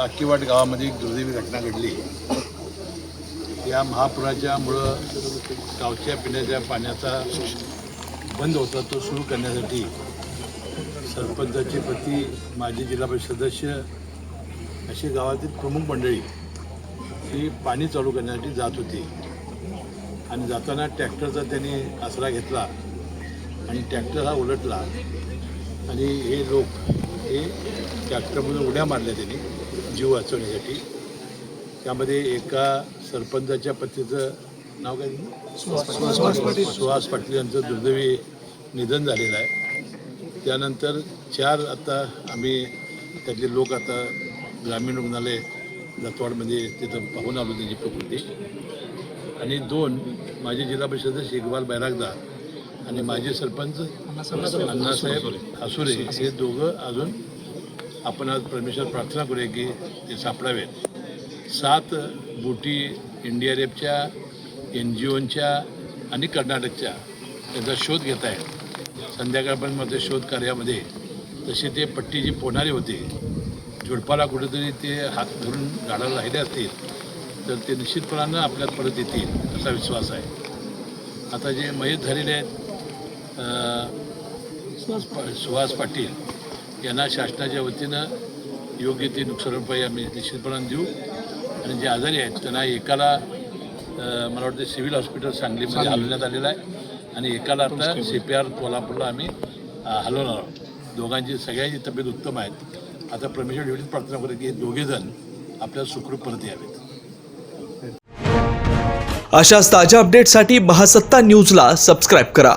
अक्कीवाट गावामध्ये एक दुर्दैवी घटना घडली. या महापुराच्यामुळं गावच्या पिण्याच्या पाण्याचा बंद होता तो सुरू करण्यासाठी सरपंचाचे पती माजी जिल्हा परिषद सदस्य अशी गावातील प्रमुख मंडळी ही पाणी चालू करण्यासाठी जात होती. आणि जाताना ट्रॅक्टरचा त्यांनी आसरा घेतला आणि ट्रॅक्टर हा उलटला. आणि हे लोक हे ट्रॅक्टरमधून उड्या मारल्या त्यांनी. जीव वाचवण्यासाठी. त्यामध्ये एका सरपंचाच्या पतीचं नाव काय तिचं? सुहास पाटील. यांचं दुर्दैवी निधन झालेलं आहे. त्यानंतर चार आता आम्ही त्यातले लोक आता ग्रामीण रुग्णालय दत्तवाडमध्ये तिथं पाहून आलो त्यांची प्रकृती. आणि दोन माझे जिल्हा परिषद इकबाल बैरागदार आणि माजी सरपंच अण्णासाहेब हसुरे हे दोघं अजून आपण आज परमेश्वर प्रार्थना करूया की ते सापडावेत. सात बोटी इंडिया रेपच्या एन जी ओनच्या आणि कर्नाटकच्या त्यांचा शोध घेत आहे संध्याकाळपर्यंत माझ्या शोध कार्यामध्ये तसे ते पट्टी जी पोहणारे होते झुडपाला कुठेतरी ते हात धरून गाडाला राहिले असतील तर ते निश्चितपणानं आपल्यात परत येतील असा विश्वास आहे. आता जे मयत झालेले आहेत सुहास पाटील यांना शासनाच्या वतीनं योग्य ती नुकसान भरपाई आम्ही निश्चितपणाने देऊ. आणि जे आजारी आहेत त्यांना एकाला मला वाटतं सिव्हिल हॉस्पिटल सांगलीमध्ये हलवण्यात आलेलं आहे. आणि एकाला आता सी पी आर कोल्हापूरला आम्ही हलवणार आहोत. दोघांची सगळ्यांची तब्येत उत्तम आहेत. आता परमेश्वर एवढीच प्रार्थना करू की हे दोघेजण आपल्याला सुखरूप परत यावेत. अशाच ताज्या अपडेटसाठी महासत्ता न्यूजला सबस्क्राईब करा.